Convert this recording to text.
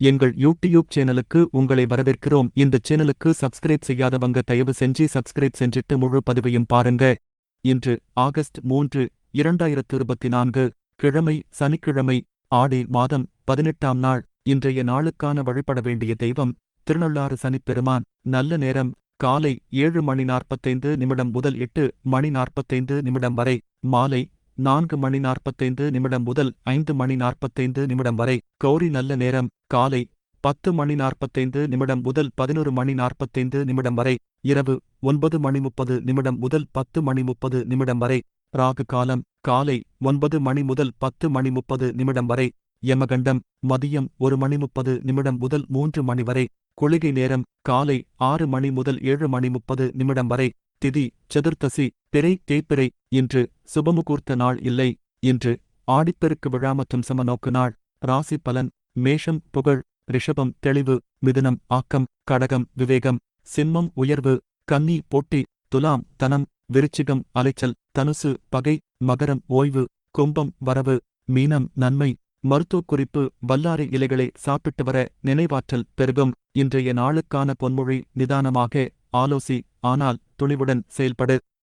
எங்கள் யூடியூப் சேனலுக்கு உங்களை வரவேற்கிறோம். இந்த சேனலுக்கு சப்ஸ்கிரைப் செய்யாதவங்க தயவு செஞ்சு சப்ஸ்கிரைப் செஞ்சிட்டு முழு பதிவையும் பாருங்க. இன்று ஆகஸ்ட் மூன்று இரண்டாயிரத்து இருபத்தி நான்கு கிழமை சனிக்கிழமை ஆடி மாதம் பதினெட்டாம் நாள். இன்றைய நாளுக்கான வழிபட வேண்டிய தெய்வம் திருநள்ளாறு சனிப்பெருமான். நல்ல நேரம் காலை ஏழு மணி நாற்பத்தைந்து நிமிடம் முதல் எட்டு மணி நாற்பத்தைந்து நிமிடம் வரை. மாலை நான்கு மணி நாற்பத்தைந்து நிமிடம் முதல் ஐந்து மணி நாற்பத்தைந்து நிமிடம் வரை கௌரி நல்ல நேரம் காலை பத்து மணி நாற்பத்தைந்து நிமிடம் முதல் பதினொரு மணி நாற்பத்தைந்து நிமிடம் வரை இரவு ஒன்பது மணி முப்பது நிமிடம் முதல் பத்து மணி முப்பது நிமிடம் வரை ராகு காலம் காலை ஒன்பது மணி முதல் பத்து மணி முப்பது நிமிடம் வரை யமகண்டம் மதியம் ஒரு மணி முப்பது நிமிடம் முதல் மூன்று மணி வரை குளிகை நேரம் காலை ஆறு மணி முதல் ஏழு மணி முப்பது நிமிடம் வரை திதி சதுர்த்தசி பிறை தேய்பிறை இன்று சுபமுகூர்த்த நாள் இல்லை. இன்று ஆடிப்பெருக்கு விழா மற்றும் சமநோக்கு நாள். ராசி பலன் மேஷம் புகழ் ரிஷபம் தெளிவு மிதுனம் ஆக்கம் கடகம் விவேகம் சிம்மம் உயர்வு கன்னி போட்டி துலாம் தனம் விருச்சிகம் அலைச்சல் தனுசு பகை மகரம் ஓய்வு கும்பம் வரவு மீனம் நன்மை மருத்துவ குறிப்பு வல்லாரை இலைகளை சாப்பிட்டு வர நினைவாற்றல் பெருகும். இன்றைய நாளுக்கான பொன்மொழி நிதானமாக ஆலோசி ஆனால் துணிவுடன் செயல்படு.